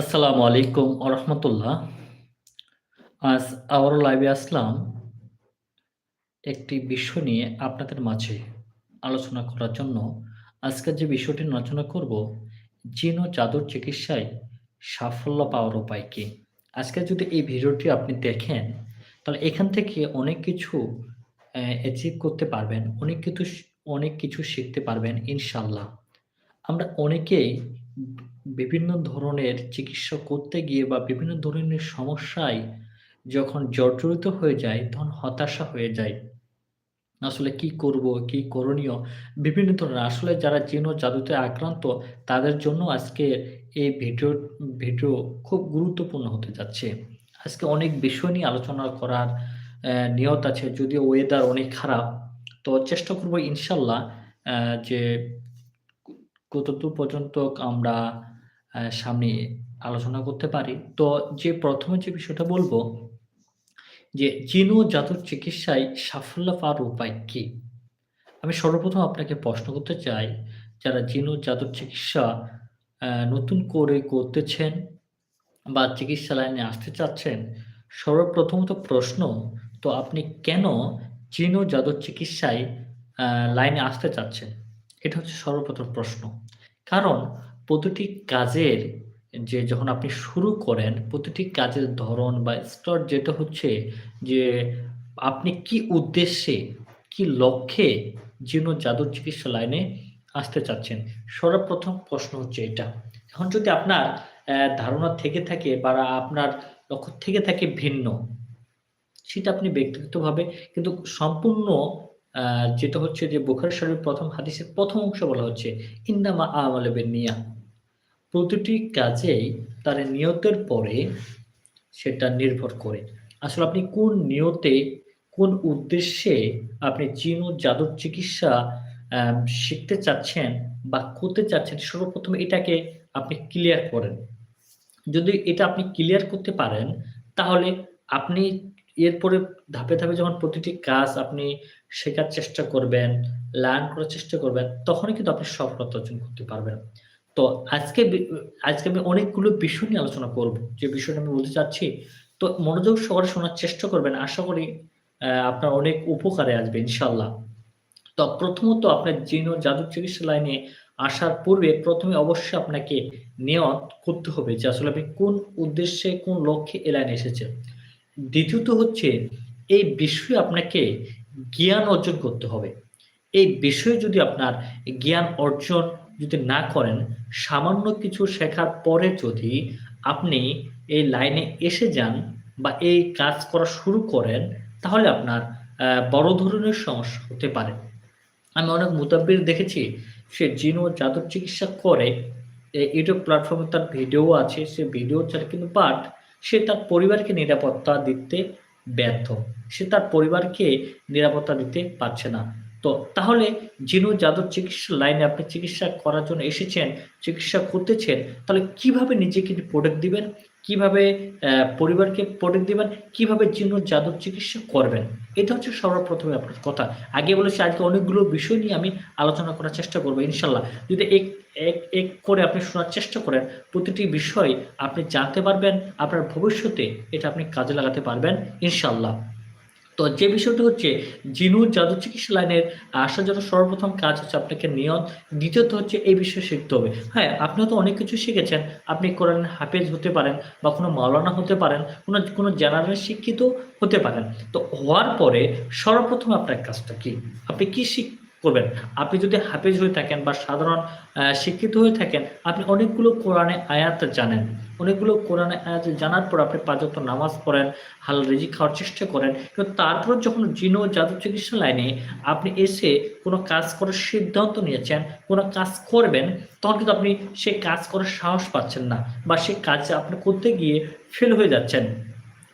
আসসালামু আলাইকুম আরহামতুল্লাহ আজ আবারও লাইভে আসলাম একটি বিষয় নিয়ে আপনাদের মাঝে আলোচনা করার জন্য। আজকের যে বিষয়টি আলোচনা করব, জিন ও জাদুর চিকিৎসায় সাফল্য পাওয়ার উপায় কী? আজকে যদি এই ভিডিওটি আপনি দেখেন, তাহলে এখান থেকে অনেক কিছু অ্যাচিভ করতে পারবেন, অনেক কিছু অনেক কিছু শিখতে পারবেন ইনশাল্লাহ আমরা অনেকেই বিভিন্ন ধরনের চিকিৎসা করতে গিয়ে বা বিভিন্ন ধরনের সমস্যায় যখন জর্জরিত হয়ে যায় তখন হতাশা হয়ে যায়। আসলে কি করব, কি করণীয়? বিভিন্ন ধরনের আসলে যারা ও জাদুতে আক্রান্ত তাদের জন্য আজকে এই ভিডিও ভিডিও খুব গুরুত্বপূর্ণ হতে যাচ্ছে। আজকে অনেক বিষয় নিয়ে আলোচনা করার নিয়ত আছে যদিও ওয়েদার অনেক খারাপ। তো চেষ্টা করব ইনশাল্লাহ যে কতদূর পর্যন্ত আমরা সামনে আলোচনা করতে পারি। তো যে ১ম এ যে বিষয়টা বলব যে জিন ও জাদুর চিকিৎসায় সাফল্য পাওয়ার উপায় কি? আমি সর্বপ্রথম আপনাকে প্রশ্ন করতে চাই, যারা জিন ও জাদুর চিকিৎসা নতুন করে করতেছেন বা চিকিৎসা লাইনে আসতে চাচ্ছেন, সর্বপ্রথমত প্রশ্ন তো আপনি কেন জিন জাদুর চিকিৎসায় লাইনে আসতে চাচ্ছেন? এটা হচ্ছে সর্বপ্রথম প্রশ্ন। কারণ প্রতিটি কাজের যে যখন আপনি শুরু করেন, প্রতিটি কাজের ধরন বা স্তর যেটা হচ্ছে যে আপনি কি উদ্দেশ্যে, কি লক্ষ্যে ও জাদুর চিকিৎসা লাইনে আসতে চাচ্ছেন? সর্বপ্রথম প্রশ্ন হচ্ছে এটা। এখন যদি আপনার ধারণা থেকে থাকে বা আপনার লক্ষ্য থেকে থাকে ভিন্ন, সেটা আপনি ব্যক্তিগতভাবে কিন্তু সম্পূর্ণ যেটা হচ্ছে যে বুখারী শরীফের ১ম হাদিসের প্রথম অংশ বলা হচ্ছে, "ইন্নামা আমালু বিন্নিয়াহ" প্রতিটি কাজেই তার নিয়তের পরে সেটা নির্ভর করে। আসলে আপনি কোন নিয়তে, কোন উদ্দেশ্যে আপনি জিন ও জাদুর চিকিৎসা শিখতে চাচ্ছেন বা করতে চাচ্ছেন, সর্বপ্রথম এটাকে আপনি ক্লিয়ার করেন। যদি এটা আপনি ক্লিয়ার করতে পারেন, তাহলে আপনি এরপরে ধাপে, ধাপে যখন প্রতিটি কাজ আপনি শেখার চেষ্টা করবেন, লার্ন করার চেষ্টা করবেন, তখনই কিন্তু আপনি সফলতা অর্জন করতে পারবেন। তো আজকে আজকে আমি অনেকগুলো বিষয় নিয়ে আলোচনা করব। যে বিষয়টা আমি বলতে চাচ্ছি, তো মনোযোগ সহকারে শোনার চেষ্টা করবেন। আশা করি আপনার অনেক উপকারে আসবে ইনশাল্লাহ তো প্রথমত আপনার জিন ও জাদুর চিকিৎসা লাইনে আসার পূর্বে প্রথমে অবশ্যই আপনাকে নিয়ত করতে হবে যে আসলে আপনি কোন উদ্দেশ্যে, কোন লক্ষ্যে এ লাইনে এসেছেন। দ্বিতীয়ত হচ্ছে এই বিষয়ে আপনাকে জ্ঞান অর্জন করতে হবে। এই বিষয়ে যদি আপনার জ্ঞান অর্জন যদি না করেন, সামান্য কিছু শেখার পরে যদি আপনি এই লাইনে এসে যান বা এই কাজ করা শুরু করেন, তাহলে আপনার বড় ধরনের সমস্যা হতে পারে। আমি অনেক মুতাব্বির দেখেছি, সে জিন জাদুর চিকিৎসা করে, ইউটিউব প্ল্যাটফর্মে তার ভিডিও আছে, সে ভিডিও ছাড়ে কিন্তু বাট সে তার পরিবারকে নিরাপত্তা দিতে ব্যর্থ। সে তার পরিবারকে নিরাপত্তা দিতে পারছে না। তো তাহলে জিন জাদুর চিকিৎসা লাইনে আপনি চিকিৎসা করার জন্য এসেছেন, চিকিৎসা করতেছেন, তাহলে কীভাবে নিজেকে প্রোটেক্ট দিবেন? কীভাবে পরিবারকে প্রোটেক্ট দিবেন? কীভাবে জিন জাদুর চিকিৎসা করবেন? এটা হচ্ছে সর্বপ্রথমে আপনার কথা। আগে বলেছি আজকে অনেকগুলো বিষয় নিয়ে আমি আলোচনা করার চেষ্টা করব ইনশাল্লাহ যদি এক এক এক করে আপনি শোনার চেষ্টা করেন, প্রতিটি বিষয় আপনি জানতে পারবেন, আপনার ভবিষ্যতে এটা আপনি কাজে লাগাতে পারবেন ইনশাআল্লাহ। তো যে বিষয়টি হচ্ছে জিনু জাদু চিকিৎসা লাইনের আসার জন্য সর্বপ্রথম কাজ হচ্ছে আপনাকে নিয়ত। দ্বিতীয়ত হচ্ছে এই বিষয়ে শিখতে হবে। হ্যাঁ, আপনি তো অনেক কিছু শিখেছেন। আপনি কোরআন হাফেজ হতে পারেন বা কোনো মাওলানা হতে পারেন, কোনো কোনো জেনারেল শিক্ষিত হতে পারেন। তো হওয়ার পরে সর্বপ্রথম আপনার কাজটা কি? আপনি কি শিখ করবেন? আপনি যদি হাফেজ হয়ে থাকেন বা সাধারণ শিক্ষিত হয়ে থাকেন, আপনি অনেকগুলো কোরআনে আয়াত জানেন। অনেকগুলো কোরআনের আয়াত জানার পর আপনি ৫ নামাজ পড়েন, হাল রেজি খাওয়ার চেষ্টা করেন। কিন্তু তারপর যখন জিন জাদু চিকিৎসা লাইনে আপনি এসে কোন কাজ করার সিদ্ধান্ত নিয়েছেন, কোন কাজ করবেন, তখন কিন্তু আপনি সেই কাজ করার সাহস পাচ্ছেন না বা সেই কাজ আপনি করতে গিয়ে ফেল হয়ে যাচ্ছেন।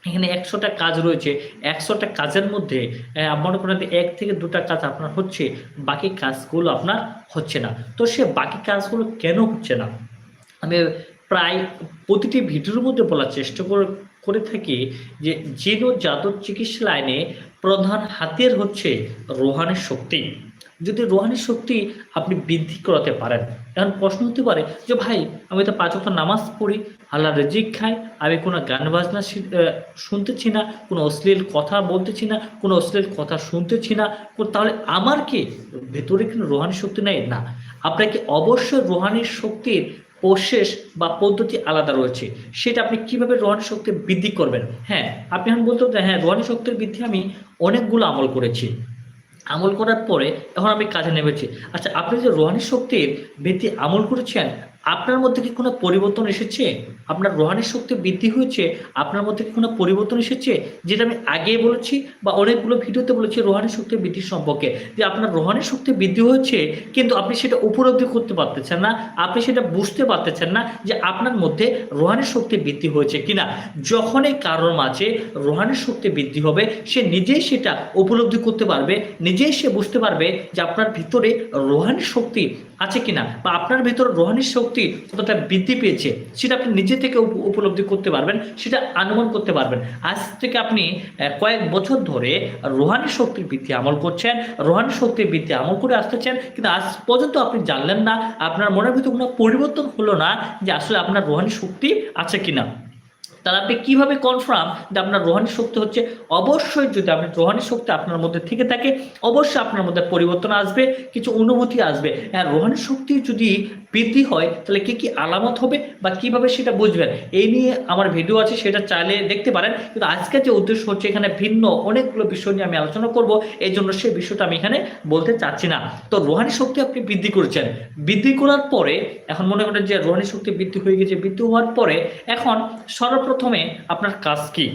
এখানে একশোটা কাজ রয়েছে। একশোটা কাজের মধ্যে মনে করেন ১ থেকে ২ টা কাজ আপনার হচ্ছে, বাকি কাজগুলো আপনার হচ্ছে না। তো সে বাকি কাজগুলো কেন হচ্ছে না? আমি প্রায় প্রতিটি ভিডিওর মধ্যে বলার চেষ্টা করে করে থাকি যে জিন ও জাদুর চিকিৎসা লাইনে প্রধান হাতিয়ার হচ্ছে রুহানি শক্তি। যদি রুহানি শক্তি আপনি বৃদ্ধি করাতে পারেন, এখন প্রশ্ন হতে পারে যে ভাই আমি তো পাঁচ ওয়াক্ত নামাজ পড়ি আল্লাহ রেজিক খাই আমি কোনো গান বাজনা শুনতেছি না কোনো অশ্লীল কথা বলতেছি না কোনো অশ্লীল কথা শুনতেছি না তাহলে আমার কি ভেতরে কিন্তু রোহানি শক্তি নেই? না। আপনাকে অবশ্যই রোহানি শক্তির প্রসেস বা পদ্ধতি আলাদা রয়েছে। সেটা আপনি কীভাবে রোহানি শক্তি বৃদ্ধি করবেন? হ্যাঁ আপনি এখন বলতে হ্যাঁ রোহানি শক্তির বৃদ্ধি আমি অনেকগুলো আমল করেছি। আমল করার পরে এখন আমি কাজে নেমেছি। আচ্ছা আপনি যে রোহানি শক্তির বৃদ্ধি আমল করেছেন আপনার মধ্যে কি কোনো পরিবর্তন এসেছে? আপনার রোহানের শক্তি বৃদ্ধি হয়েছে? আপনার মধ্যে কি কোনো পরিবর্তন এসেছে? যেটা আমি আগে বলেছি বা অনেকগুলো ভিডিওতে বলেছি রোহানের শক্তি বৃদ্ধি সম্পর্কে। যে আপনার রোহানের শক্তি বৃদ্ধি হয়েছে, কিন্তু আপনি সেটা উপলব্ধি করতে পারতেছেন না, আপনি সেটা বুঝতে পারতেছেন না যে আপনার মধ্যে রোহানের শক্তি বৃদ্ধি হয়েছে কিনা। যখনই কারোর মাঝে রোহানের শক্তি বৃদ্ধি হবে, সে নিজেই সেটা উপলব্ধি করতে পারবে, নিজেই সে বুঝতে পারবে যে আপনার ভিতরে রোহানের শক্তি আছে কিনা বা আপনার ভিতরে রোহানির শক্তি কতটা বৃদ্ধি পেয়েছে সেটা আপনি নিজে থেকে উপ- উপলব্ধি করতে পারবেন, সেটা অনুমান করতে পারবেন। আজ থেকে আপনি কয়েক বছর ধরে রোহানি শক্তির বৃদ্ধি আমল করছেন রোহানি শক্তির বৃদ্ধি আমল করে আসতেছেন, কিন্তু আজ পর্যন্ত আপনি জানলেন না, আপনার মনের ভিতরে কোনো পরিবর্তন হলো না যে আসলে আপনার রোহানি শক্তি আছে কিনা। তাহলে আপনি কীভাবে কনফার্ম যে আপনার রোহানি শক্তি হচ্ছে? অবশ্যই যদি আপনি রোহানি শক্তি আপনার মধ্যে থেকে থাকে, অবশ্যই আপনার মধ্যে পরিবর্তন আসবে, কিছু অনুভূতি আসবে। হ্যাঁ রোহানি শক্তি যদি বৃদ্ধি হয়, তাহলে কি কি আলামত হবে বা কীভাবে সেটা বুঝবেন? এই নিয়ে আমার ভিডিও আছে, সেটা চাইলে দেখতে পারেন। কিন্তু আজকে যে উদ্দেশ্য হচ্ছে এখানে ভিন্ন অনেকগুলো বিষয় নিয়ে আমি আলোচনা করব। এই জন্য সেই বিষয়টা আমি এখানে বলতে চাচ্ছি না। তো রোহানি শক্তি আপনি বৃদ্ধি করেছেন। বৃদ্ধি করার পরে, এখন মনে করেন যে রোহানি শক্তি বৃদ্ধি হয়ে গেছে, বৃদ্ধি হওয়ার পরে এখন সর্বপ্রথমে আপনার কাজ কি?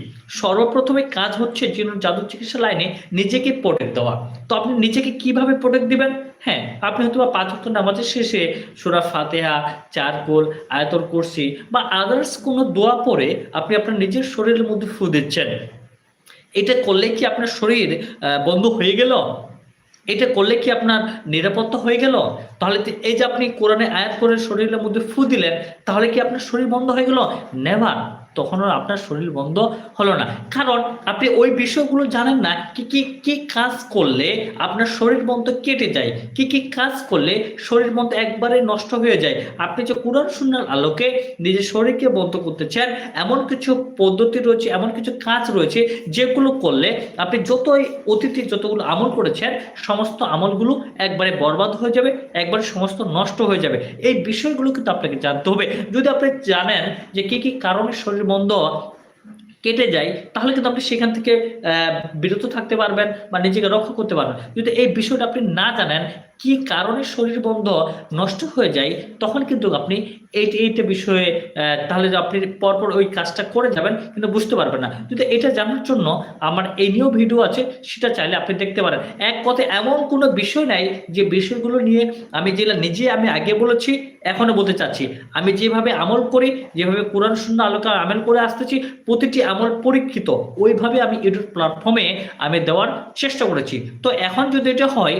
সর্বপ্রথমে কাজ হচ্ছে যে জাদু চিকিৎসা লাইনে নিজেকে প্রোটেক্ট দেওয়া। তো আপনি নিজেকে কীভাবে প্রোটেক্ট দিবেন? হ্যাঁ আপনি হয়তো বা পাঁচ নামাজের শেষে সুরা ফাতেহা চারকোল আয়তর কুরসি বা আদার্স কোনো দোয়া পরে আপনি আপনার নিজের শরীরের মধ্যে ফু দিচ্ছেন। এটা করলে কি আপনার শরীর বন্ধ হয়ে গেল? এটা করলে কি আপনার নিরাপত্তা হয়ে গেল? তাহলে এই যে আপনি কোরআনে আয়াত করে শরীরের মধ্যে ফু দিলেন, তাহলে কি আপনার শরীর বন্ধ হয়ে গেল? নেভার। তখন আর আপনার শরীর বন্ধ হলো না। কারণ আপনি ওই বিষয়গুলো জানেন না, কি কি কি কাজ করলে আপনার শরীর বন্ধ কেটে যায়, কি কি কাজ করলে শরীর বন্ধ একবারে নষ্ট হয়ে যায়। আপনি যে কোরআন শূন্যার আলোকে নিজের শরীরকে বন্ধ করতে চান, এমন কিছু পদ্ধতি রয়েছে, এমন কিছু কাজ রয়েছে, যেগুলো করলে আপনি যতই অতীতে যতগুলো আমল করেছেন, সমস্ত আমলগুলো একবারে বরবাদ হয়ে যাবে, একবারে সমস্ত নষ্ট হয়ে যাবে। এই বিষয়গুলো কিন্তু আপনাকে জানতে হবে। যদি আপনি জানেন যে কি কি কারণে শরীর বন্ধ কেটে যায়, তাহলে কিন্তু আপনি সেখান থেকে বিরত থাকতে পারবেন বা নিজেকে রক্ষা করতে পারবেন। যদি এই বিষয়টা আপনি না জানেন, কি কারণে শরীর বন্ধ নষ্ট হয়ে যায়, তখন কিন্তু আপনি এই এইটা বিষয়ে তাহলে আপনি পরপর ওই কাজটা করে যাবেন, কিন্তু বুঝতে পারবেন না। যদি এটা জানার জন্য আমার এই নিয়েও ভিডিও আছে, সেটা চাইলে আপনি দেখতে পারেন। এক কথায় এমন কোনো বিষয় নাই, যে বিষয়গুলো নিয়ে আমি যেটা নিজে আমি আগে বলেছি, এখনও বলতে চাচ্ছি। আমি যেভাবে আমল করি, যেভাবে কোরআন শূন্য আলোকা আমল করে আসতেছি, প্রতিটি আমল পরীক্ষিত। ওইভাবে আমি ইউটিউব প্ল্যাটফর্মে আমি দেওয়ার চেষ্টা করেছি। তো এখন যদি এটা হয়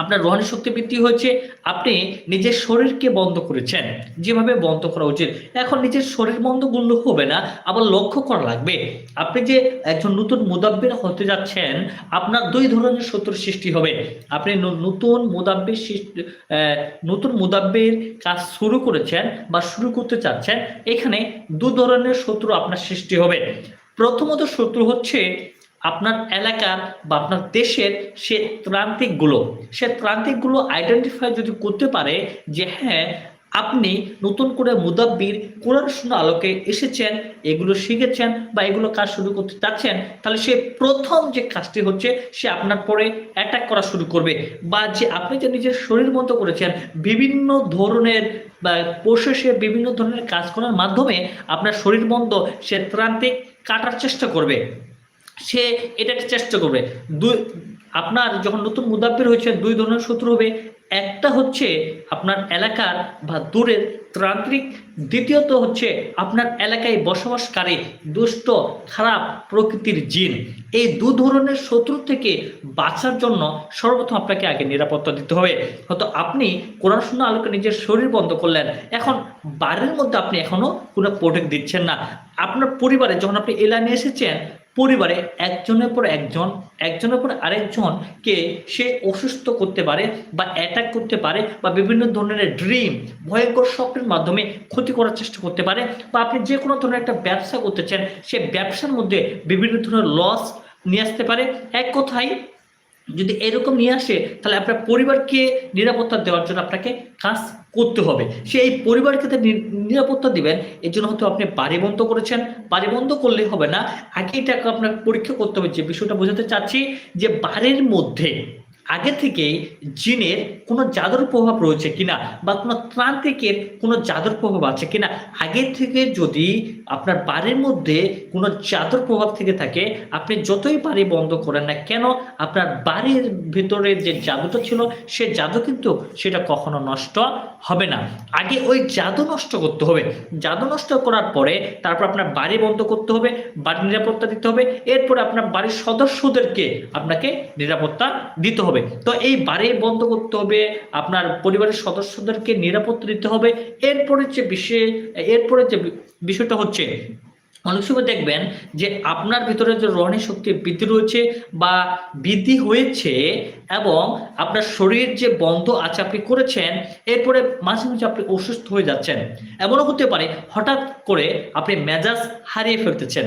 আপনার রোহানি শক্তি বৃদ্ধি হয়েছে, আপনি নিজের শরীরকে বন্ধ করেছেন। যেভাবে বন্ধ করা উচিত। এখন নিজের শরীর বন্ধ করলে হবে না, আবার লক্ষ্য করা লাগবে। আপনি যে একজন নতুন মুদাব্বির হতে যাচ্ছেন, আপনার দুই ধরনের শত্রুর সৃষ্টি হবে। আপনি নতুন মুদাব্বির নতুন মুদাব্বির কাজ শুরু করেছেন বা শুরু করতে চাচ্ছেন, এখানে দু ধরনের শত্রু আপনার সৃষ্টি হবে। প্রথমত শত্রু হচ্ছে আপনার এলাকার বা আপনার দেশের সে ত্রান্তিকগুলো সে ত্রান্তিকগুলো আইডেন্টিফাই যদি করতে পারে যে হ্যাঁ আপনি নতুন করে মুদাব্বির কোরআন শূন্য আলোকে এসেছেন, এগুলো শিখেছেন বা এগুলো কাজ শুরু করতে চাচ্ছেন, তাহলে সে প্রথম যে কাজটি হচ্ছে সে আপনার পরে অ্যাটাক করা শুরু করবে বা যে আপনি যে নিজের শরীর মতো করেছেন, বিভিন্ন ধরনের বা প্রসেসে বিভিন্ন ধরনের কাজ করার মাধ্যমে আপনার শরীর বন্ধ সে ত্রান্তিক কাটার চেষ্টা করবে। সে এটাকে চেষ্টা করবে। দুই, আপনার যখন নতুন মুদাব্বির হয়েছে দুই ধরনের শত্রু হবে। একটা হচ্ছে আপনার এলাকার বা দূরের ত্রান্ত্রিক দ্বিতীয়ত হচ্ছে আপনার এলাকায় বসবাসকারী দুষ্ট, খারাপ প্রকৃতির জিন। এই দু ধরনের শত্রু থেকে বাঁচার জন্য সর্বপ্রথম আপনাকে আগে নিরাপত্তা দিতে হবে। হয়তো আপনি কোরআন শূন্য আলোকে নিজের শরীর বন্ধ করলেন। এখন বাড়ির মধ্যে আপনি এখনও কোনো প্রোটেক্ট দিচ্ছেন না। আপনার পরিবারে যখন আপনি এলানে এসেছেন পরিবারে একজনের পর একজন, একজনের পর আরেকজনকে সে অসুস্থ করতে পারে বা অ্যাটাক করতে পারে বা বিভিন্ন ধরনের ড্রিম ভয়ঙ্কর স্বপ্নের মাধ্যমে ক্ষতি করার চেষ্টা করতে পারে বা আপনি যে কোনো ধরনের একটা ব্যবসা করতে চান, সে ব্যবসার মধ্যে বিভিন্ন ধরনের লস নিয়ে আসতে পারে। এক কথায়, যদি এরকম নিয়ে আসে, তাহলে আপনার পরিবারকে নিরাপত্তা দেওয়ার জন্য আপনাকে কাজ করতে হবে। সে এই পরিবারকে তো নি- নিরাপত্তা দিবেন, এর জন্য হয়তো আপনি বাড়ি বন্ধ করেছেন। বাড়ি বন্ধ করলে হবে না। আগে এটাকে আপনার পরীক্ষা করতে হবে। যে বিষয়টা বোঝাতে চাচ্ছি যে বাড়ির মধ্যে আগে থেকেই জিনের কোনো জাদুর প্রভাব রয়েছে কিনা বা কোনো ত্রান্তিকের কোনো জাদুর প্রভাব আছে কিনা, আগে থেকে যদি আপনার বাড়ির মধ্যে কোনো জাদুর প্রভাব থেকে থাকে, আপনি যতই বাড়ি বন্ধ করেন না কেন, আপনার বাড়ির ভিতরে যে জাদুটা ছিল, সে জাদু কিন্তু সেটা কখনো নষ্ট হবে না। আগে ওই জাদু নষ্ট করতে হবে। জাদু নষ্ট করার পরে তারপর আপনার বাড়ি বন্ধ করতে হবে, বাড়ির নিরাপত্তা দিতে হবে। এরপরে আপনার বাড়ির সদস্যদেরকে আপনাকে নিরাপত্তা দিতে হবে। তো এই বাড়ি বন্ধ করতে হবে, আপনার পরিবারের সদস্যদেরকে নিরাপত্তা দিতে হবে। এরপরে যে বিষয়ে, এরপরে যে বিষয়টা হচ্ছে, অনেক সময় দেখবেন যে আপনার ভিতরে যে রহণী শক্তি বৃদ্ধি রয়েছে বা বৃদ্ধি হয়েছে এবং আপনার শরীর যে বন্ধ আছে আপনি করেছেন, এরপরে মাঝে মাঝে আপনি অসুস্থ হয়ে যাচ্ছেন। এমনও হতে পারে, হঠাৎ করে আপনি মেজাজ হারিয়ে ফেলতেছেন।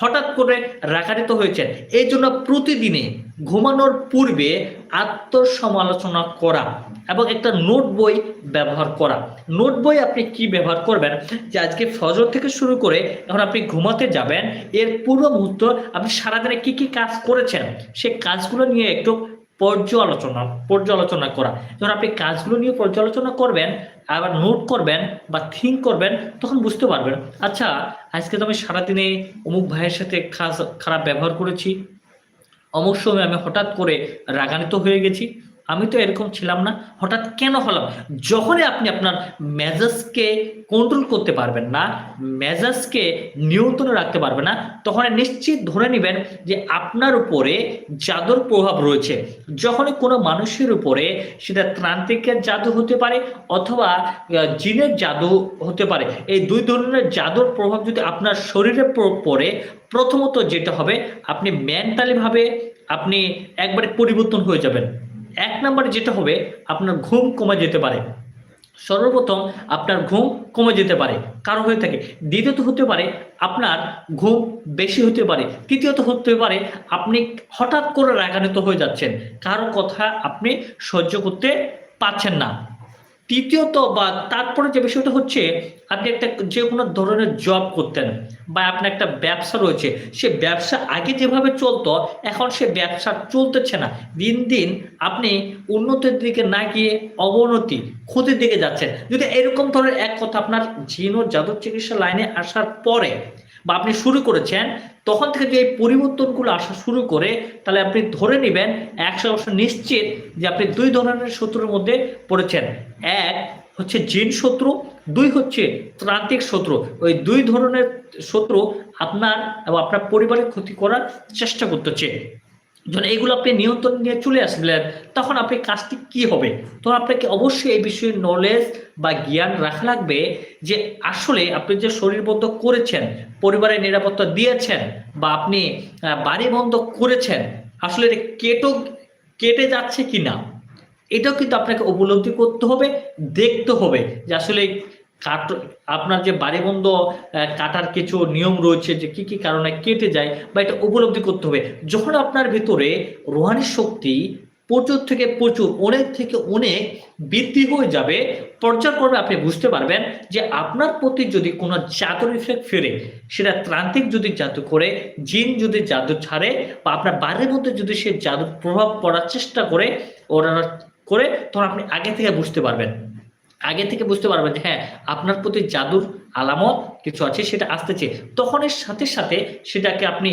হঠাৎ করে রাগান্বিত হয়েছেন। এই জন্য প্রতিদিনে ঘুমানোর পূর্বে আত্মসমালোচনা করা এবং একটা নোট বই ব্যবহার করা। নোট বই আপনি কি ব্যবহার করবেন? যে আজকে ফজর থেকে শুরু করে এখন আপনি ঘুমাতে যাবেন, এর পূর্ব মুহূর্ত আপনি সারাদিনে কি কি কাজ করেছেন, সে কাজগুলো নিয়ে একটু পর্যালোচনা পর্যালোচনা করা। যখন আপনি কাজগুলো নিয়ে পর্যালোচনা করবেন আবার নোট করবেন বা থিঙ্ক করবেন, তখন বুঝতে পারবেন। আচ্ছা আজকে তো আমি সারাদিনে অমুক ভাইয়ের সাথে খারাপ ব্যবহার করেছি। অমুক সময় আমি হঠাৎ করে রাগান্বিত হয়ে গেছি। আমি তো এরকম ছিলাম না। হঠাৎ কেন হলাম? যখনই আপনি আপনার মেজাজকে কন্ট্রোল করতে পারবেন না, মেজাজকে নিয়ন্ত্রণে রাখতে পারবেন না, তখন নিশ্চিত ধরে নেবেন যে আপনার উপরে জাদুর প্রভাব রয়েছে। যখনই কোনো মানুষের উপরে সেটা ত্রান্তিকের জাদু হতে পারে অথবা জিনের জাদু হতে পারে, এই দুই ধরনের জাদুর প্রভাব যদি আপনার শরীরে পড়ে প্রথমত যেটা হবে, আপনি মেন্টালি ভাবে আপনি একবারে পরিবর্তন হয়ে যাবেন। এক নম্বরে যেটা হবে, আপনার ঘুম কমে যেতে পারে। সর্বপ্রথম আপনার ঘুম কমে যেতে পারে। কারও হয়ে থাকে, দ্বিতীয়ত হতে পারে আপনার ঘুম বেশি হতে পারে। তৃতীয়ত হতে পারে আপনি হঠাৎ করে রাগান্বিত হয়ে যাচ্ছেন। কারও কথা আপনি সহ্য করতে পারছেন না। তৃতীয়ত বা তারপরে যে বিষয়টা হচ্ছে, আপনি একটা যে কোনো ধরনের জব করতেন বা আপনার একটা ব্যবসা রয়েছে, সে ব্যবসা আগে যেভাবে চলতো, এখন সে ব্যবসা চলতেছে না। দিন দিন আপনি উন্নতির দিকে না গিয়ে অবনতি, ক্ষতির দিকে যাচ্ছেন। যদি এরকম ধরনের এক কথা আপনার জিন ও জাদুর চিকিৎসা লাইনে আসার পরে বা আপনি শুরু করেছেন তখন থেকে যে এই পরিবর্তনগুলো আসা শুরু করে, তাহলে আপনি ধরে নেবেন একশো বছর নিশ্চিত যে আপনি দুই ধরনের শত্রুর মধ্যে পড়েছেন। এক হচ্ছে জিন শত্রু, দুই হচ্ছে ত্রান্তিক শত্রু। ওই দুই ধরনের শত্রু আপনার এবং আপনার পরিবারের ক্ষতি করার চেষ্টা করতেছে। যখন এগুলো আপনি নিয়ন্ত্রণ নিয়ে চলে আসলেন, তখন আপনি কাজটি কি হবে? তো আপনাকে অবশ্যই এই বিষয়ে নলেজ বা জ্ঞান রাখা লাগবে যে আসলে আপনি যে শরীরবদ্ধ করেছেন পরিবারের নিরাপত্তা দিয়েছেন বা আপনি বাড়ি বন্ধ করেছেন, আসলে কেটো, কেটে যাচ্ছে কি না এটাও কিন্তু আপনাকে উপলব্ধি করতে হবে, দেখতে হবে যে আসলে কাট, আপনার যে বাড়ি বন্ধ কাটার কিছু নিয়ম রয়েছে যে কি কি কারণে কেটে যায় বা এটা উপলব্ধি করতে হবে। যখন আপনার ভিতরে রোহানি শক্তি প্রচুর থেকে প্রচুর, অনেক থেকে অনেক বৃদ্ধি হয়ে যাবে। পর্যায়ক্রমে আপনি বুঝতে পারবেন যে আপনার প্রতি যদি কোনো জাদুর ইফেক্ট ফেরে, সেটা ত্রান্তিক যদি জাদু করে, জিন যদি জাদু ছাড়ে, বা আপনার বাড়ির মধ্যে যদি সে জাদুর প্রভাব পড়ার চেষ্টা করে, ওরা করে, তখন আপনি আগে থেকে বুঝতে পারবেন। আগে থেকে বুঝতে পারবেন যে হ্যাঁ আপনার প্রতি জাদুর আলামত কিছু আছে, সেটা আসতেছে। তখন এর সাথে সাথে সেটাকে আপনি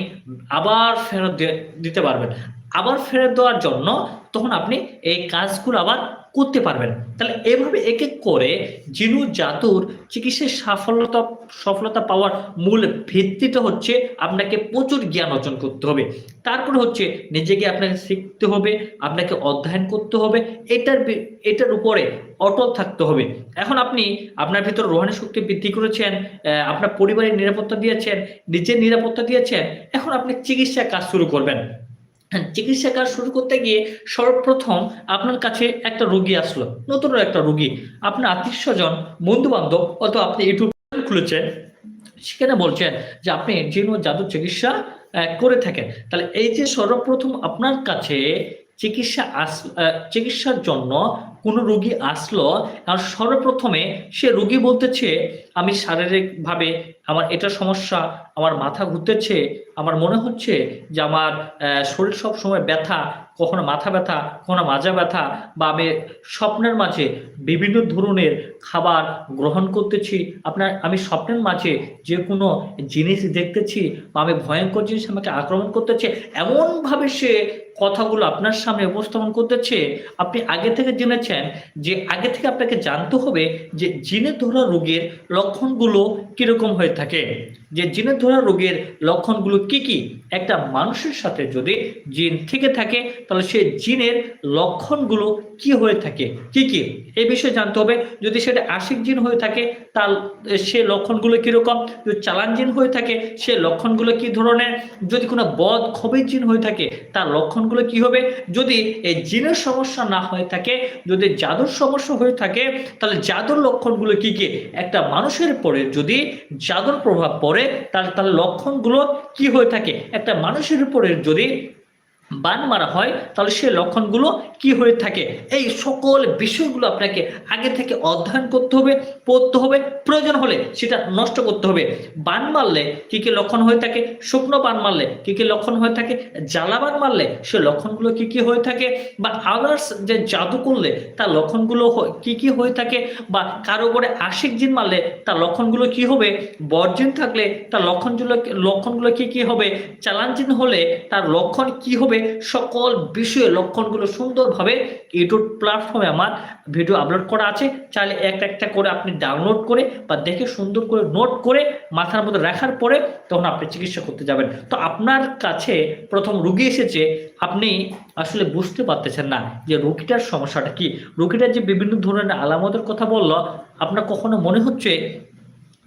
আবার ফেরত দিতে পারবেন। আবার ফেরত দেওয়ার জন্য তখন আপনি এই কাজগুলো আবার করতে পারবেন। তাহলে এভাবে এক এক করে জিনু জাদুর চিকিৎসায় সাফলতা সফলতা পাওয়ার মূল ভিত্তিটা হচ্ছে আপনাকে প্রচুর জ্ঞান অর্জন করতে হবে। তারপরে হচ্ছে নিজেকে আপনাকে শিখতে হবে, আপনাকে অধ্যয়ন করতে হবে, এটার এটার উপরে অটল থাকতে হবে। এখন আপনি আপনার ভিতর রোহানি শক্তি বৃদ্ধি করেছেন আপনার পরিবারের নিরাপত্তা দিয়েছেন, নিজের নিরাপত্তা দিয়েছেন, এখন আপনি চিকিৎসা কাজ শুরু করবেন। চিকিৎসা কাজ শুরু করতে গিয়ে সর্বপ্রথম আপনার কাছে একটা রুগী আসলো, নতুন একটা রুগী। আপনার আত্মীয় স্বজন বন্ধু বান্ধব অথবা আপনি ইউটিউব খুলেছেন সেখানে বলছেন যে আপনি ও জাদু চিকিৎসা করে থাকেন। তাহলে এই যে সর্বপ্রথম আপনার কাছে চিকিৎসা আস চিকিৎসার জন্য কোনো রোগী আসলো আর সর্বপ্রথমে সে রোগী বলতেছে, আমি শারীরিকভাবে আমার এটা সমস্যা, আমার মাথা ঘুরতেছে, আমার মনে হচ্ছে যে আমার শরীর সব সময় ব্যথা, কখনো মাথা ব্যথা, কখনো মাজা ব্যথা, বা আমি স্বপ্নের মাঝে বিভিন্ন ধরনের খাবার গ্রহণ করতেছি, আপনার, আমি স্বপ্নের মাঝে যে কোনো জিনিস দেখতেছি, বা আমি ভয়ঙ্কর জিনিস আমাকে আক্রমণ করতেছে। এমনভাবে সে কথাগুলো আপনার সামনে উপস্থাপন করতেছে আপনি আগে থেকে জেনেছেন যে আগে থেকে আপনাকে জানতে হবে যে জিনে ধরা রোগের লক্ষণগুলো কীরকম হয়ে থাকে। যে জিনের ধরা রোগের লক্ষণগুলো কি কি? একটা মানুষের সাথে যদি জিন থেকে থাকে, তাহলে সে জিনের লক্ষণগুলো কি হয়ে থাকে? কি কি? এই বিষয়ে জানতে হবে। যদি সেটা আশিক জিন হয়ে থাকে তার সে লক্ষণগুলো কীরকম? যদি চালান জিন হয়ে থাকে, সে লক্ষণগুলো কি ধরনের? যদি কোনো বদ খবির জিন হয়ে থাকে, তার লক্ষণগুলো কি হবে? যদি এই জিনের সমস্যা না হয়ে থাকে, যদি জাদুর সমস্যা হয়ে থাকে, তাহলে জাদুর লক্ষণগুলো কি কি? একটা মানুষের পরে যদি জাদুর প্রভাব পড়ে তাহলে তার লক্ষণগুলো কি হয়ে থাকে? একটা মানুষের উপরে যদি বান মারা হয়, তাহলে সে লক্ষণগুলো কি হয়ে থাকে? এই সকল বিষয়গুলো আপনাকে আগে থেকে অধ্যয়ন করতে হবে, পড়তে হবে, প্রয়োজন হলে সেটা নষ্ট করতে হবে। বান মারলে কি কি লক্ষণ হয়ে থাকে? শুকনো বান মারলে কি কি লক্ষণ হয়ে থাকে? জ্বালা বান মারলে সে লক্ষণগুলো কি কি হয়ে থাকে? বা আদার্স যে জাদু করলে তার লক্ষণগুলো কি কি হয়ে থাকে? বা কারও উপরে আশিক জিন মারলে তার লক্ষণগুলো কি হবে? বর্জিন থাকলে তার লক্ষণগুলো লক্ষণগুলো কি কি হবে? চালান জিন হলে তার লক্ষণ কি হবে? সকল বিষয়ে লক্ষণগুলো সুন্দরভাবে ইউটিউব প্ল্যাটফর্মে আমার ভিডিও আপলোড করা আছে। চাইলে একটা একটা করে আপনি ডাউনলোড করে বা দেখে সুন্দর করে নোট করে মাথার মধ্যে রাখার পরে তখন আপনি চিকিৎসা করতে যাবেন। তো আপনার কাছে প্রথম রুগী এসেছে, আপনি আসলে বুঝতে পারতেছেন না যে রোগীটার সমস্যাটা কি। রোগীটার যে বিভিন্ন ধরনের আলামতের কথা বলল, আপনার কখনো মনে হচ্ছে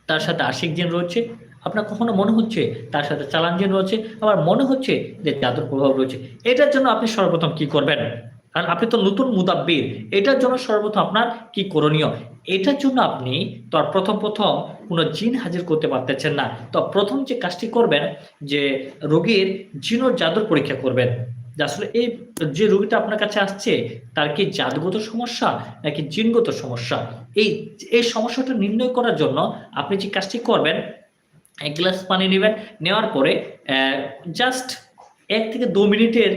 তার সাথে আশিক জিন রয়েছে? আপনার কখনো মনে হচ্ছে তার সাথে চালান জিন রয়েছে আবার মনে হচ্ছে যে জাদুর প্রভাব রয়েছে? এটার জন্য আপনি সর্বপ্রথম কি করবেন? কারণ আপনি তো নতুন মুদাব্বির। এটার জন্য সর্বপ্রথম আপনার কি করণীয়? এটার জন্য আপনি তো আর প্রথম প্রথম কোনো জিন হাজির করতে পারতেছেন না। তো প্রথম যে কাজটি করবেন, যে রোগীর জিন ও জাদুর পরীক্ষা করবেন। আসলে এই যে রোগীটা আপনার কাছে আসছে, তার কি জাদুগত সমস্যা নাকি জিনগত সমস্যা? এই এই সমস্যাটা নির্ণয় করার জন্য আপনি যে কাজটি করবেন এক গ্লাস পানি নেবেন। নেওয়ার পরে জাস্ট এক থেকে দু মিনিটের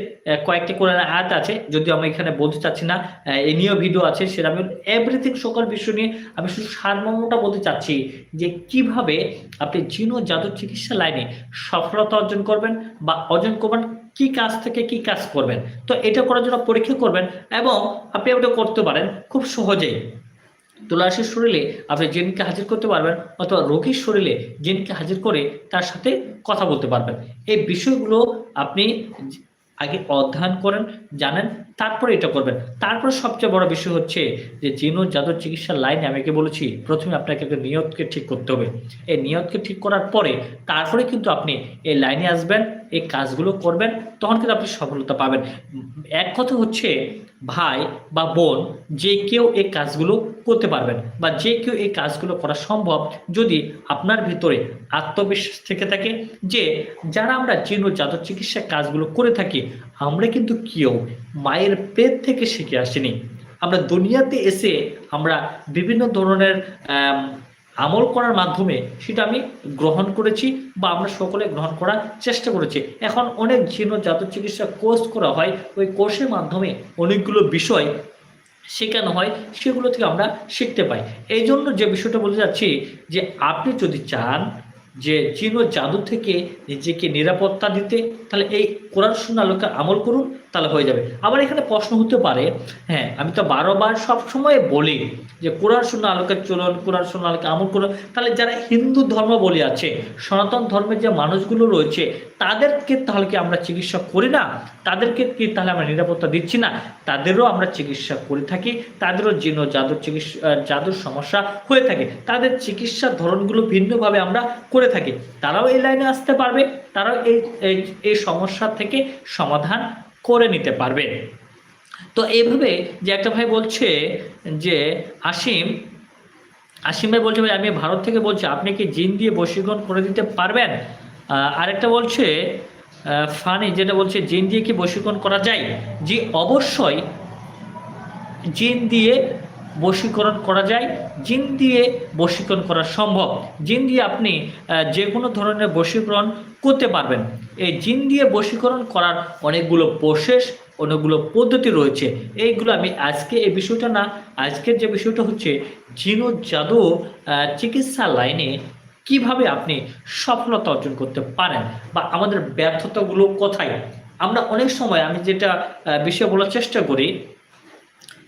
কয়েকটি কোরআন আয়াত আছে। যদিও আমি এখানে বলতে চাচ্ছি না এ নিয়েও ভিডিও আছে, সেটা আমি এভরিথিং সকল বিষয় নিয়ে আমি শুধু সারমর্মটা বলতে চাচ্ছি যে কীভাবে আপনি জিন জাদুর চিকিৎসা লাইনে সফলতা অর্জন করবেন বা অর্জন করবেন, কি কাজ থেকে কি কাজ করবেন। তো এটা করার জন্য পরীক্ষা করবেন এবং আপনি ওটা করতে পারেন খুব সহজেই। তুলাসীর শরীরে আপনি জেনকে হাজির করতে পারবেন অথবা রোগীর শরীরে জেনকে হাজির করে তার সাথে কথা বলতে পারবেন। এই বিষয়গুলো আপনি আগে অধ্যয়ন করেন, জানেন তারপরে এটা করবেন। তারপরে সবচেয়ে বড় বিষয় হচ্ছে যে জিন জাদুর চিকিৎসার লাইনে আমি কি বলেছি, প্রথমে আপনাকে একটা নিয়তকে ঠিক করতে হবে। এই নিয়তকে ঠিক করার পরে তারপরে কিন্তু আপনি এই লাইনে আসবেন, এই কাজগুলো করবেন, তখন কিন্তু আপনি সফলতা পাবেন। এক কথা হচ্ছে ভাই বা বোন, যে কেউ এই কাজগুলো করতে পারবেন বা যে কেউ এই কাজগুলো করা সম্ভব যদি আপনার ভিতরে আত্মবিশ্বাস থেকে থাকে যে যারা আমরা জিন ও জাদুর চিকিৎসা কাজগুলো করে থাকি আমরা কিন্তু কেউ মায়ের পেট থেকে শিখে আসিনি। আমরা দুনিয়াতে এসে আমরা বিভিন্ন ধরনের আমল করার মাধ্যমে সেটা আমি গ্রহণ করেছি বা আমরা সকলে গ্রহণ করার চেষ্টা করেছি। এখন অনেক জীর্ণ জাদু চিকিৎসা কোর্স করা হয়। ওই কোর্সের মাধ্যমে অনেকগুলো বিষয় শেখানো হয়, সেগুলো থেকে আমরা শিখতে পাই। এই জন্য যে বিষয়টা বলতে যাচ্ছি যে আপনি যদি চান যে জিন ও জাদু থেকে নিজেকে নিরাপত্তা দিতে তাহলে এই কোরআন শূন্য আলোকে আমল করুন, তাহলে হয়ে যাবে। আবার এখানে প্রশ্ন হতে পারে হ্যাঁ আমি তো বারোবার সবসময় বলি যে কোরআন শূন্য আলোকে চলুন, কোরআন শূন্য আলোকে আমল করুন। তাহলে যারা হিন্দু ধর্ম বলি আছে, সনাতন ধর্মের যে মানুষগুলো রয়েছে, তাদেরকে তাহলে কি আমরা চিকিৎসা করি না? তাদেরকে কি তাহলে আমরা নিরাপত্তা দিচ্ছি না? তাদেরও আমরা চিকিৎসা করে থাকি, তাদেরও ও জাদুর চিকিৎসা জাদুর সমস্যা হয়ে থাকে। তাদের চিকিৎসার ধরনগুলো ভিন্নভাবে আমরা করে থাকি। তারাও এই লাইনে আসতে পারবে। তারাও এই, এই- এই সমস্যা থেকে সমাধান করে নিতে পারবে। তো এইভাবে যে একটা ভাই বলছে যে, আসিম আসিম ভাই বলছে, ভাই, আমি ভারত থেকে বলছি, আপনি কি জিন দিয়ে বশীকরণ করে দিতে পারবেন? আরেকটা বলছে ফানি, যেটা বলছে, জিন দিয়ে কি বশীকরণ করা যায়? জি, অবশ্যই জিন দিয়ে বশীকরণ করা যায়, জিন দিয়ে বশীকরণ করা সম্ভব। জিন দিয়ে আপনি যে কোনো ধরনের বশীকরণ করতে পারবেন। এই জিন দিয়ে বশীকরণ করার অনেকগুলো প্রসেস অনেকগুলো পদ্ধতি রয়েছে। এইগুলো আমি আজকে এই বিষয়টা না, আজকের যে বিষয়টা হচ্ছে, জিন জাদু চিকিৎসা লাইনে কীভাবে আপনি সফলতা অর্জন করতে পারেন বা আমাদের ব্যর্থতাগুলো কোথায়? আমরা অনেক সময় আমি যেটা বিষয় বলার চেষ্টা করি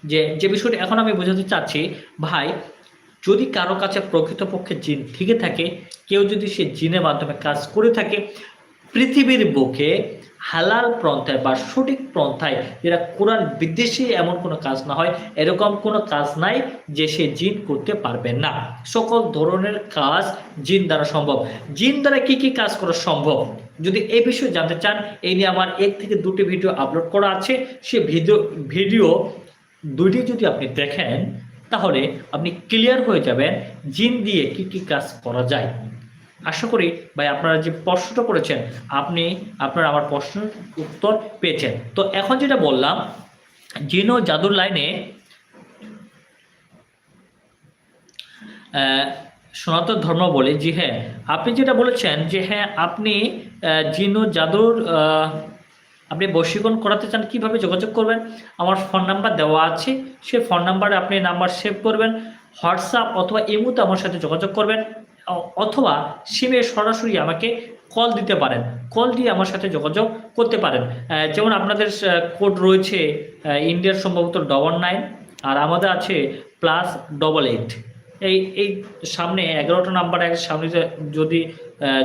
যে যে বিষয়টি এখন আমি বোঝাতে চাচ্ছি, ভাই, যদি কারও কাছে প্রকৃতপক্ষে জিন থেকে থাকে, কেউ যদি সে জিনের মাধ্যমে কাজ করে থাকে, পৃথিবীর বুকে হালাল পন্থায় বা সঠিক পন্থায় যেটা কোরআন বিদ্বেষী এমন কোনো কাজ না হয়, এরকম কোনো কাজ নাই যে সে জিন করতে পারবে না। সকল ধরনের কাজ জিন দ্বারা সম্ভব। জিন দ্বারা কি কি কাজ করা সম্ভব? যদি এই বিষয়ে জানতে চান, এই নিয়ে আমার এক থেকে দুটি ভিডিও আপলোড করা আছে। সে ভিডিও ভিডিও দুইটি যদি আপনি দেখেন, তাহলে আপনি ক্লিয়ার হয়ে যাবেন জিন দিয়ে কি কি কাজ করা যায়। আশা করি ভাই আপনারা যে প্রশ্নটা করেছেন, আপনি, আপনারা আমার প্রশ্নের উত্তর পেয়েছেন। তো এখন যেটা বললাম, জিন ও জাদুর লাইনে সনাতন ধর্ম বলে জি হ্যাঁ আপনি যেটা বলেছেন যে হ্যাঁ আপনি জিন ও জাদুর আপনি বশীকরণ করাতে চান, কীভাবে যোগাযোগ করবেন? আমার ফোন নাম্বার দেওয়া আছে সে ফোন নাম্বারে আপনি নাম্বার সেভ করবেন হোয়াটসঅ্যাপ অথবা ইমুতে আমার সাথে যোগাযোগ করবেন অথবা সিমে সরাসরি আমাকে কল দিতে পারেন কল দিয়ে আমার সাথে যোগাযোগ করতে পারেন। যেমন আপনাদের কোড রয়েছে ইন্ডিয়ার সম্ভবত ডবল নাইন আর আমাদের আছে প্লাস ডবল এইট এই এই সামনে এগারোটা নাম্বার সামনে যদি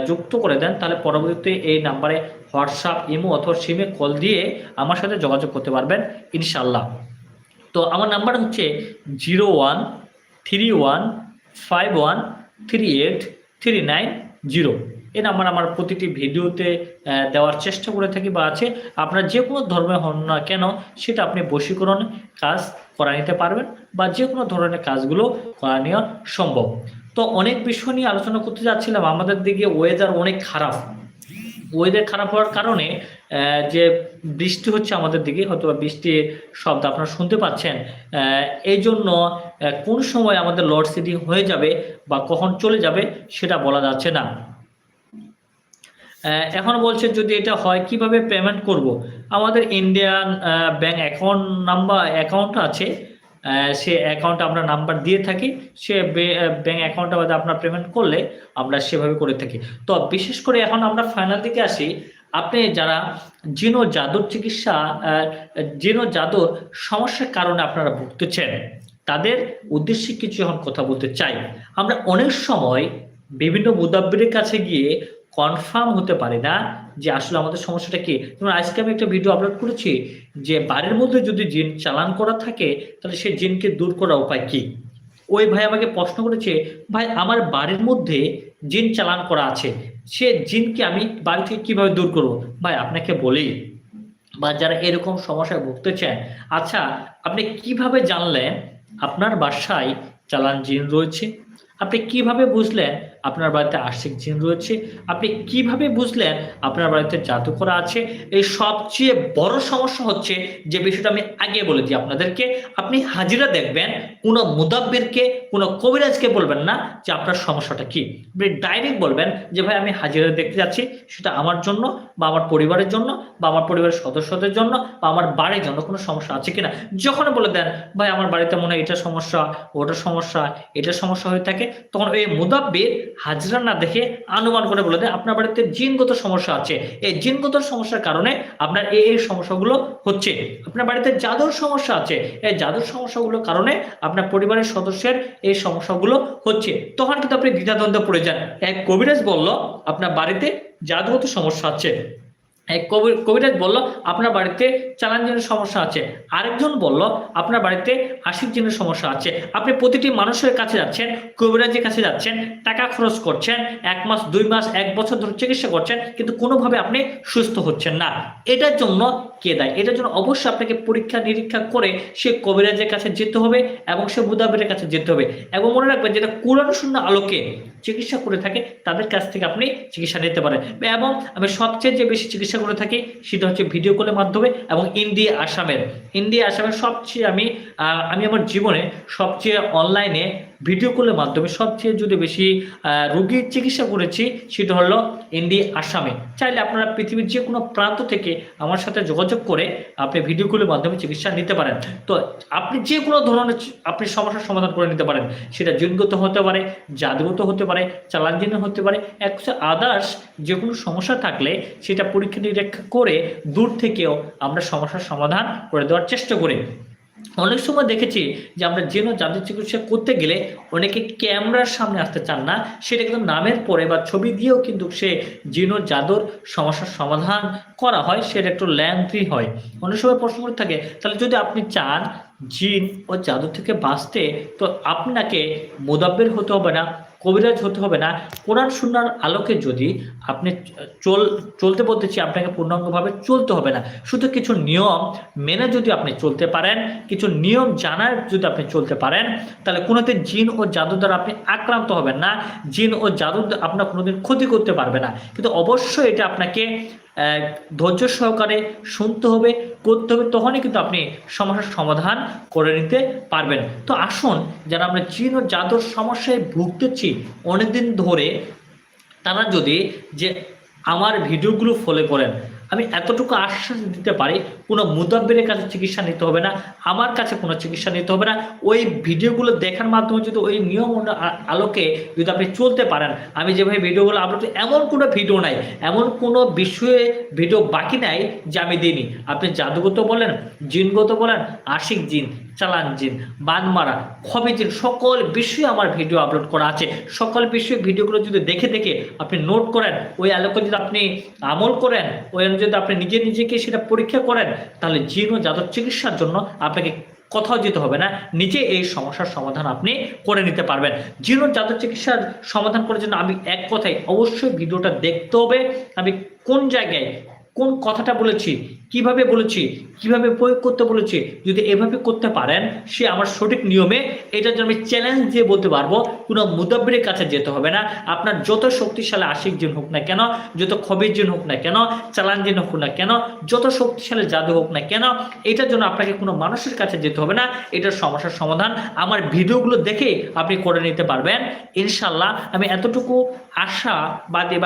যুক্ত করে দেন, তাহলে পরবর্তীতে এই নাম্বারে হোয়াটসঅ্যাপ, ইমো অথবা সিমে কল দিয়ে আমার সাথে যোগাযোগ করতে পারবেন ইনশাল্লাহ তো আমার নাম্বার হচ্ছে zero one three one five one three eight three nine zero. এই নাম্বার আমার প্রতিটি ভিডিওতে দেওয়ার চেষ্টা করে থাকি বা আছে। আপনার যে কোনো ধর্মে হন না কেন, সেটা আপনি বশীকরণ কাজ করা নিতে পারবেন বা যে কোনো ধরনের কাজগুলো করা নেওয়া সম্ভব। তো অনেক বিষয় নিয়ে আলোচনা করতে যাচ্ছিলাম, আমাদের দিকে ওয়েদার অনেক খারাপ। ওয়েদার খারাপ হওয়ার কারণে যে বৃষ্টি হচ্ছে আমাদের দিকে হয়তো বা বৃষ্টির শব্দ আপনারা শুনতে পাচ্ছেন এই জন্য কোন সময় আমাদের লোডশেডিং হয়ে যাবে বা কখন চলে যাবে সেটা বলা যাচ্ছে না। এখন বলছে যদি এটা হয়, কীভাবে পেমেন্ট করব? আমাদের Indian Bank account number account আছে সে অ্যাকাউন্ট আমরা নাম্বার দিয়ে থাকি, সে ব্যাঙ্ক অ্যাকাউন্টে বাদে আপনার পেমেন্ট করলে আমরা সেভাবে করে থাকি। তো বিশেষ করে এখন আমরা ফাইনাল দিকে আসি, আপনি যারা জিনো জাদুর চিকিৎসা জিনো জাদুর সমস্যার কারণে আপনারা ভুগতেছেন, তাদের উদ্দেশ্যে কিছু এখন কথা বলতে চাই। আমরা অনেক সময় বিভিন্ন মুদাব্বিরের কাছে গিয়ে কনফার্ম হতে পারি না যে আসলে আমাদের সমস্যাটা কি। যেমন আজকে আমি একটা ভিডিও আপলোড করেছি যে বাড়ির মধ্যে যদি জিন চালান করা থাকে, তাহলে সেই জিনকে দূর করার উপায় কি? ওই ভাই আমাকে প্রশ্ন করেছে, ভাই, আমার বাড়ির মধ্যে জিন চালান করা আছে, সে জিনকে আমি বাড়ি থেকে কীভাবে দূর করব? ভাই, আপনাকে বলি, বা যারা এরকম সমস্যায় ভুগতে চায় আচ্ছা আপনি কীভাবে জানলেন আপনার বাসায় চালান জিন রয়েছে? আপনি কীভাবে বুঝলেন আপনার বাড়িতে আর্শিক জিন রয়েছে। আপনি কীভাবে বুঝলেন আপনার বাড়িতে জাদু করা আছে? এই সবচেয়ে বড় সমস্যা হচ্ছে যে বিষয়টা আমি আগে বলেছি আপনাদেরকে। আপনি হাজিরা দেখবেন, কোনো মুদাব্বিরকে, কোনো কবিরাজকে বলবেন না যে আপনার সমস্যাটা কি। আপনি ডাইরেক্ট বলবেন যে, ভাই, আমি হাজিরা দেখতে যাচ্ছি, সেটা আমার জন্য বা আমার পরিবারের জন্য বা আমার পরিবারের সদস্যদের জন্য বা আমার বাড়ির জন্য কোনো সমস্যা আছে কিনা? যখন বলে দেন, ভাই, আমার বাড়িতে মনে হয় এটা সমস্যা, ওটা সমস্যা, এটা সমস্যা হয়ে থাকে, তখন এই মুদাব্বির হাজরা না দেখে আনুমান করে বলে দেয়, আপনার বাড়িতে জিনগত সমস্যা আছে। এই জিনগত সমস্যার কারণে আপনার এই এই সমস্যাগুলো হচ্ছে। আপনার বাড়িতে জাদুর সমস্যা আছে। এই জাদুর সমস্যাগুলোর কারণে আপনার পরিবারের সদস্যের এই সমস্যাগুলো হচ্ছে। তখন কিন্তু আপনি দ্বিধাদ্বন্দ্ব পড়ে যান। এক কবিরাজ বলল, আপনার বাড়িতে জাদুগত সমস্যা আছে। কবিরাজ বলল, আপনার বাড়িতে চালান জিনের সমস্যা আছে। আরেকজন বলল, আপনার বাড়িতে আশিক জিনের সমস্যা আছে। আপনি প্রতিটি মানুষের কাছে যাচ্ছেন, কবিরাজের কাছে যাচ্ছেন, টাকা খরচ করছেন, এক মাস, দুই মাস, এক বছর ধরে চিকিৎসা করছেন, কিন্তু কোনোভাবে আপনি সুস্থ হচ্ছেন না। এটার জন্য কে দেয়? এটার জন্য অবশ্যই আপনাকে পরীক্ষা, নিরীক্ষা করে সে কবিরাজের কাছে যেতে হবে এবং সে মুদাবিরের কাছে যেতে হবে। এবং মনে রাখবেন যেটা কোরআন শূন্য আলোকে চিকিৎসা করে থাকে, তাদের কাছ থেকে আপনি চিকিৎসা নিতে পারেন। এবং আমি সবচেয়ে যে বেশি চিকিৎসা করে থাকি, সেটা হচ্ছে ভিডিও কলের মাধ্যমে এবং ইন্ডিয়া আসামের ইন্ডিয়া আসামের সবচেয়ে আমি আমি আমার জীবনে সবচেয়ে অনলাইনে ভিডিও কলের মাধ্যমে সবচেয়ে যদি বেশি রোগীর চিকিৎসা করেছি, সেটা হলো ইন্ডিয়া আসামে। চাইলে আপনারা পৃথিবীর যে কোনো প্রান্ত থেকে আমার সাথে যোগাযোগ করে আপনি ভিডিও কলের মাধ্যমে চিকিৎসা নিতে পারেন। তো আপনি যে কোনো ধরনের আপনি সমস্যার সমাধান করে নিতে পারেন। সেটা জিনগত হতে পারে জাদুগত হতে পারে চালানজিনে হতে পারে এক আদার্স যে কোনো সমস্যা থাকলে সেটা পরীক্ষা নিরীক্ষা করে দূর থেকেও আমরা সমস্যার সমাধান করে দেওয়ার চেষ্টা করি। অনেক সময় দেখেছি যে আমরা যেন জাদুর চিকিৎসা করতে গেলে অনেকে ক্যামেরার সামনে আসতে চান না। সেটা কিন্তু নামের পরে বা ছবি দিয়েও কিন্তু সে জিনো জাদুর সমস্যার সমাধান করা হয়, সেটা একটু ল্যান্থি হয়। অনেক সময় প্রশ্ন করে থাকে, তাহলে যদি আপনি চান জিন ও জাদু থেকে বাঁচতে, তো আপনাকে মোদাব্বের হতে হবে না? কবিরাজ হতে হবে না। কোরআন সুন্নার আলোকে যদি আপনি চল, চলতে বলতেছি আপনাকে পূর্ণাঙ্গভাবে চলতে হবে না। শুধু কিছু নিয়ম মেনে যদি আপনি চলতে পারেন, কিছু নিয়ম জানার যদি আপনি চলতে পারেন, তাহলে কোনোদিন জিন ও জাদু দ্বারা আপনি আক্রান্ত হবেন না। জিন ও জাদু আপনার কোনোদিন ক্ষতি করতে পারবে না। কিন্তু অবশ্যই এটা আপনাকে ধৈর্য সহকারে শুনতে হবে, করতে হবে, তখনই কিন্তু আপনি সমস্যার সমাধান করে নিতে পারবেন। তো আসুন, যারা আমরা চীন ও জাদুর সমস্যায় ভুগতেছি, অনেকদিন ধরে তারা যদি যে আমার ভিডিওগুলো ফলো করেন আমি এতটুকু আশ্বাস দিতে পারি, কোনো মুদাব্বিরের কাছে চিকিৎসা নিতে হবে না, আমার কাছে কোনো চিকিৎসা নিতে হবে না। ওই ভিডিওগুলো দেখার মাধ্যমে যদি ওই নিয়ম আলোকে যদি আপনি চলতে পারেন, আমি যেভাবে ভিডিওগুলো আপলোড এমন কোনো ভিডিও নাই, এমন কোনো বিষয়ে ভিডিও বাকি নাই যে আমি দিইনি। আপনি জাদুগত বলেন, জিনগত বলেন, আশিক জিন, চালান জিন, বানমারা, খবি জিন, সকল বিষয়ে আমার ভিডিও আপলোড করা আছে। সকল বিষয়ে ভিডিওগুলো যদি দেখে দেখে আপনি নোট করেন, ওই আলোকে যদি আপনি আমল করেন, ওই যদি আপনি নিজে নিজেকে সেটা পরীক্ষা করেন, তাহলে জীর্ণ ও চিকিৎসার জন্য আপনাকে কোথাও যেতে হবে না। নিজে এই সমস্যার সমাধান আপনি করে নিতে পারবেন। জীর্ণ জাতক চিকিৎসার সমাধান করার জন্য আমি এক কথায় অবশ্যই ভিডিওটা দেখতে হবে। আমি কোন জায়গায় কোন কথাটা বলেছি, কীভাবে বলেছি, কীভাবে প্রয়োগ করতে বলেছি, যদি এভাবে করতে পারেন, সে আমার সঠিক নিয়মে এটার জন্য আমি চ্যালেঞ্জ দিয়ে বলতে পারব, কোনো মুদাব্বিরের কাছে যেতে হবে না। আপনার যত শক্তিশালী আশিক জিন হোক না কেন, যত খবির জিন হোক না কেন চালান জিন হোক না কেন, যত শক্তিশালী জাদু হোক না কেন, এটার জন্য আপনাকে কোনো মানুষের কাছে যেতে হবে না। এটার সমস্যার সমাধান আমার ভিডিওগুলো দেখে আপনি করে নিতে পারবেন। ইনশাল্লাহ আমি এতটুকু আশাবাদী